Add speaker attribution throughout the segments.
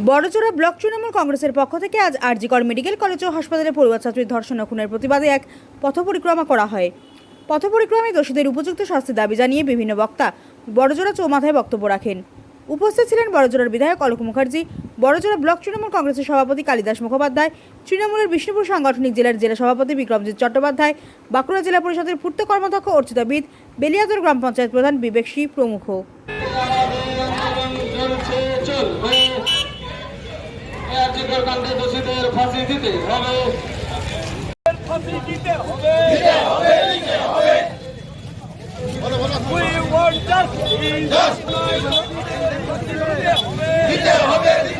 Speaker 1: Barjora block Trinamool কংগ্রেসের পক্ষ থেকে আজ আরজিকর মেডিকেল কলেজ ও হাসপাতালে পড়ুয়া ছাত্রীর ধর্ষণ খুনের প্রতিবাদে এক পথ পরিক্রমা করা হয় পথ পরিক্রমায় দোষীদের উপযুক্ত শাস্তির দাবি জানিয়ে বিভিন্ন বক্তা বড়জোড়া চৌমাথায় বক্তব্য রাখেন উপস্থিত ছিলেন বড়জোড়ার বিধায়ক অলোক মুখার্জি বড়জোড়া ব্লক তৃণমূল কংগ্রেসের সভাপতি কালিদাস মুখোপাধ্যায় তৃণমূলের বিষ্ণুপুর সাংগঠনিক জেলার জেলা সভাপতি বিক্রমজিৎ চট্টোপাধ্যায় বাঁকুড়া জেলা পরিষদের পূর্ত কর্মদক্ষ অর্চিতাবিদ বেলিয়াদর গ্রাম পঞ্চায়েত প্রধান বিবেক সি প্রমুখ
Speaker 2: আর্যিকর দোষীদের ফাঁসি দিতে হবে ফাঁসি দিতে হবে দিতে হবে We want justice. Justice. Justice. দিতে হবে দিতে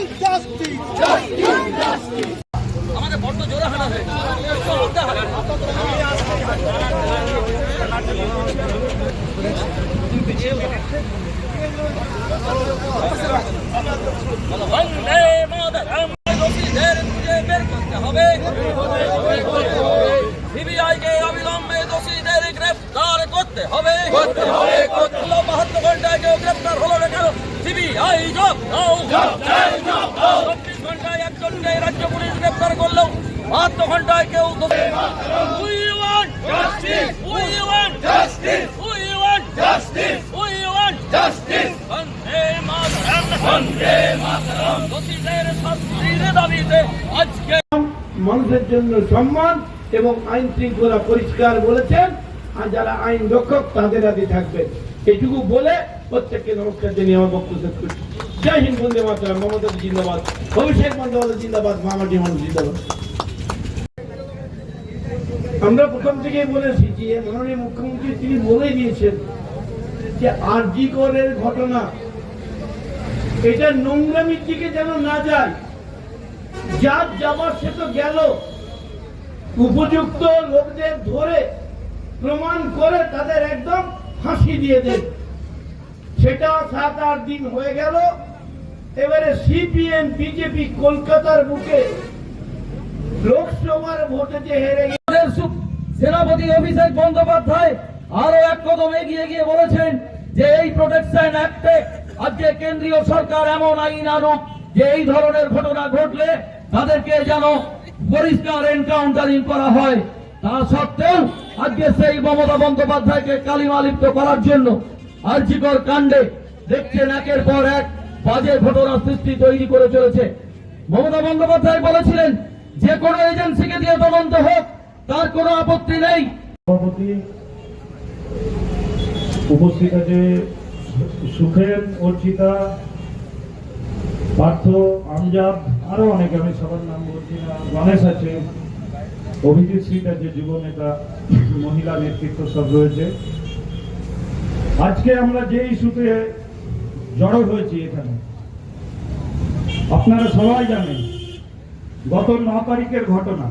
Speaker 3: justice.
Speaker 2: বন্দে মাতরম। দোষীদের খুঁজে বের করতে হবে। সিবিআই কে অবিলম্বে দোষীদের গ্রেফতার করতে হবে। করতে হবে বাহাত্তর ঘন্টায় কেউ গ্রেফতার হলো না কেন সিবিআই জব দাও চব্বিশ ঘন্টায় একজনকে রাজ্য পুলিশ গ্রেফতার করলেও বাহাত্তর ঘন্টায় কেউ We want justice. We want justice. We want justice. We want justice. বন্দে মাতরম বন্দে মাতরম দোষীদের শাস্তির
Speaker 4: মানুষের জন্য সম্মান এবং আইন শৃঙ্খলা পরিষ্কার বলেছেন, আর যারা আইন রক্ষক, তাদের আদি থাকবেন এইটুকু বলে প্রত্যেককে নমস্কার জানিয়ে আমার বক্তব্য শেষ করছি। জয় হিন্দ, বন্দে মাতরম। মমতা জিন্দাবাদ। অভিষেক বন্দ্যোপাধ্যায় জিন্দাবাদ। মামাটি মানুষ জিন্দাবাদ। আমরা প্রথম থেকেই বলেছি যে মাননীয় মুখ্যমন্ত্রী তিনি বলে দিয়েছেন যে আরজি করের ঘটনা, এটা নোংরামির দিকে যেন না যায়, যার যাবার সে তো গেল। উপযুক্ত লোকদের ধরে প্রমাণ করে তাদের একদম ফাঁসি দিয়ে দেন। সেটা সাত আট দিন হয়ে গেল। এবারে সিপিএম, বিজেপি কলকাতার বুকে লোকসভার ভোটে যে হেরে
Speaker 5: সেনাপতি অভিষেক বন্দ্যোপাধ্যায় আরও এক কদম এগিয়ে গিয়ে বলেছেন যে এই প্রোটেকশন অ্যাক্টে আজকে কেন্দ্রীয় সরকার এমন আইন আনুক যে এই ধরনের ঘটনা ঘটলে তাদেরকে যেন পরিষ্কার এনকাউন্টারিং করা হয়। তা সত্ত্বেও আজকে সেই মমতা বন্দ্যোপাধ্যায়কে কালিমালিপ্ত করার জন্য আর্যিকর কাণ্ডে দেখছেন একের পর এক বাজে ঘটনা সৃষ্টি তৈরি করে চলেছে। মমতা বন্দ্যোপাধ্যায় বলেছিলেন, যে কোনো এজেন্সিকে দিয়ে তদন্ত হোক তার কোনো আপত্তি নেই।
Speaker 6: সভাপতি, উপস্থিত আছে সুখেন, অর্চিতা, পার্থ, আমজাদ, আরও অনেকে, আমি সবার নাম বলছি না, গণেশ আছে, অভিজিৎ সিট আছে, যুব নেতা, মহিলা নেতৃত্ব সব রয়েছে। আজকে আমরা যে ইস্যুতে জড়ো হয়েছি এখানে, আপনারা সবাই জানেন, গত ন তারিখের ঘটনা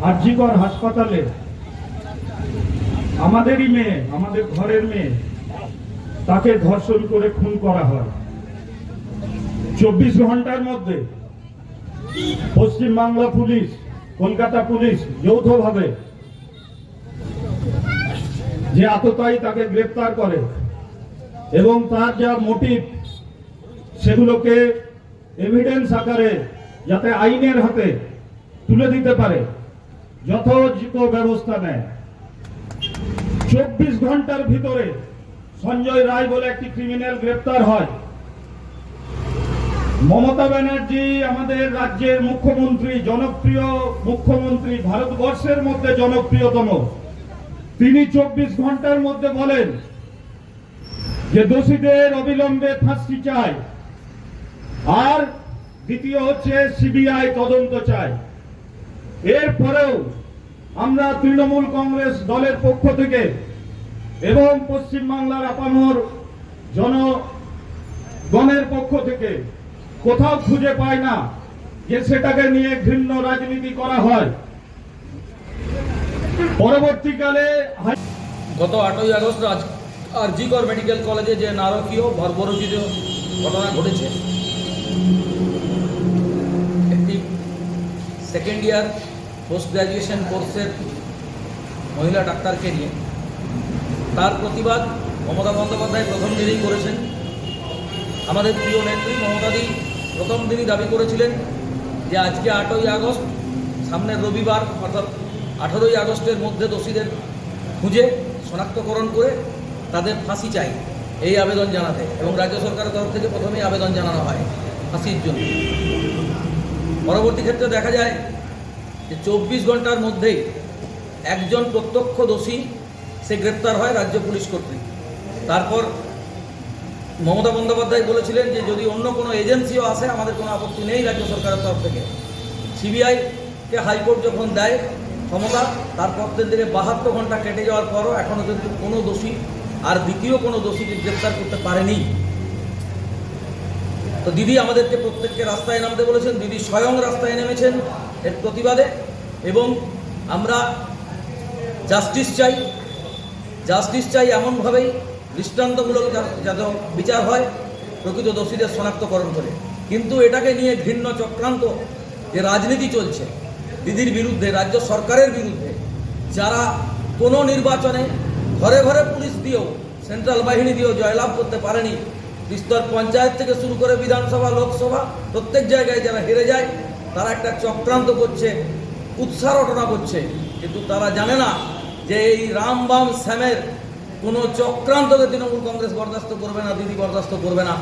Speaker 6: আরজিকর হাসপাতালে আমাদেরই মেয়ে, আমাদের ঘরের মেয়ে, তাকে ধর্ষণ করে খুন করা হয়। চব্বিশ ঘণ্টার মধ্যে পশ্চিমবাংলা পুলিশ, কলকাতা পুলিশ যৌথভাবে যে আততায়ী তাকে গ্রেপ্তার করে এবং তার যা মোটিভ, সেগুলোকে এভিডেন্স আকারে যাতে আইনের হাতে তুলে দিতে পারে যথোচিত ব্যবস্থা নেয়। চব্বিশ ঘণ্টার ভিতরে সঞ্জয় রায় বলে একটি ক্রিমিনাল গ্রেপ্তার হয়। মমতা ব্যানার্জি আমাদের রাজ্যের মুখ্যমন্ত্রী, জনপ্রিয় মুখ্যমন্ত্রী, ভারতবর্ষের মধ্যে জনপ্রিয়তম। তিনি চব্বিশ ঘণ্টার মধ্যে বলেন যে দোষীদের অবিলম্বে ফাঁসি চায় আর দ্বিতীয় হচ্ছে সিবিআই তদন্ত চাই এরপরেও আমরা তৃণমূল কংগ্রেস দলের পক্ষ থেকে এবং পশ্চিমবাংলার আপামর জনগণের পক্ষ থেকে কোথাও খুঁজে পাই না যে সেটাকে নিয়ে ঘৃণ্য রাজনীতি করা হয়। পরবর্তীকালে
Speaker 2: গত আটই আগস্ট আজ আরজিকর মেডিকেল কলেজে যে নারকীয় বর্বরচিত ঘটনা ঘটেছে, একটি সেকেন্ড ইয়ার পোস্ট গ্র্যাজুয়েশন কোর্সের মহিলা ডাক্তারকে নিয়ে তার প্রতিবাদ মমতা বন্দ্যোপাধ্যায় প্রথম দিনেই করেছেন। আমাদের প্রিয় নেত্রী মমতাদি প্রথম দিনই দাবি করেছিলেন যে আজকে আটই আগস্ট, সামনের রবিবার অর্থাৎ আঠেরোই আগস্টের মধ্যে দোষীদের খুঁজে শনাক্তকরণ করে তাদের ফাঁসি চাই এই আবেদন জানাতে এবং রাজ্য সরকারের তরফ থেকে প্রথমেই আবেদন জানানো হয় ফাঁসির জন্য। পরবর্তী ক্ষেত্রে দেখা যায় যে চব্বিশ ঘণ্টার মধ্যেই একজন প্রত্যক্ষ দোষী সে গ্রেপ্তার হয় রাজ্য পুলিশ কর্তৃক। তারপর মমতা বন্দ্যোপাধ্যায় বলেছিলেন যে যদি অন্য কোনো এজেন্সিও আসে, আমাদের কোনো আপত্তি নেই রাজ্য সরকারের তরফ থেকে। সিবিআইকে হাইকোর্ট যখন দেয় ক্ষমতা তারপর থেকে বাহাত্তর ঘণ্টা কেটে যাওয়ার পরও এখনও কিন্তু কোনো দোষী আর দ্বিতীয় কোনো দোষীকে গ্রেপ্তার করতে পারেনি। তো দিদি আমাদেরকে প্রত্যেককে রাস্তায় নামতে বলেছেন, দিদি স্বয়ং রাস্তায় নেমেছেন এর প্রতিবাদে এবং আমরা জাস্টিস চাই জাস্টিস চাই এমনভাবেই দৃষ্টান্তমূলক যাতে বিচার হয়, প্রকৃত দোষীদের শনাক্তকরণ করে। কিন্তু এটাকে নিয়ে ঘৃণ্য চক্রান্ত যে রাজনীতি চলছে, দিদির বিরুদ্ধে, রাজ্য সরকারের বিরুদ্ধে, যারা কোনো নির্বাচনে ঘরে ঘরে পুলিশ দিয়েও সেন্ট্রাল বাহিনী দিয়েও জয়লাভ করতে পারেনি স্তর পঞ্চায়েত থেকে শুরু করে বিধানসভা, লোকসভা, প্রত্যেক জায়গায় যারা হেরে যায়, তারা একটা চক্রান্ত করছে, উৎসাহ রটনা করছে। কিন্তু তারা জানে না যে এই রামবাম শ্যামের কোনো চক্রান্তকে তৃণমূল কংগ্রেস বরদাস্ত করবে না, দিদি বরদাস্ত করবে না।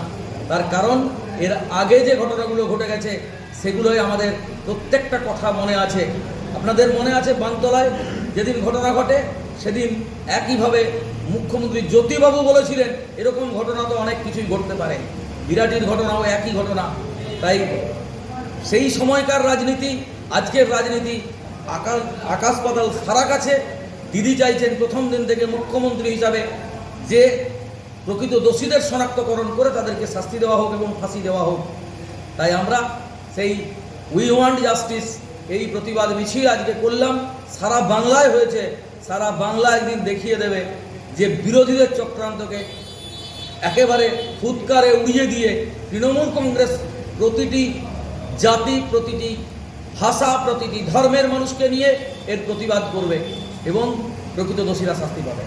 Speaker 2: তার কারণ, এর আগে যে ঘটনাগুলো ঘটে গেছে, সেগুলোই আমাদের প্রত্যেকটা কথা মনে আছে। আপনাদের মনে আছে বানতলায় যেদিন ঘটনা ঘটে সেদিন একইভাবে মুখ্যমন্ত্রী জ্যোতিবাবু বলেছিলেন, এরকম ঘটনা তো অনেক কিছুই ঘটতে পারে। বিরাটির ঘটনাও একই ঘটনা। তাই সেই সময়কার রাজনীতি, আজকের রাজনীতি আকাশ আকাশ পাতাল সারা কাছে। দিদি চাইছেন প্রথম দিন থেকে মুখ্যমন্ত্রী হিসাবে যে প্রকৃত দোষীদের শনাক্তকরণ করে তাদেরকে শাস্তি দেওয়া হোক এবং ফাঁসি দেওয়া হোক। তাই আমরা সেই উই ওয়ান্ট জাস্টিস, এই প্রতিবাদ মিছিল আজকে করলাম। সারা বাংলায় হয়েছে সারা বাংলা একদিন দেখিয়ে দেবে যে বিরোধীদের চক্রান্তকে একেবারে ফুৎকারে উড়িয়ে দিয়ে তৃণমূল কংগ্রেস প্রতিটি জাতি, প্রতিটি ভাষা, প্রতিটি ধর্মের মানুষকে নিয়ে এর প্রতিবাদ করবে এবং প্রকৃত দোষীরা শাস্তি পাবে।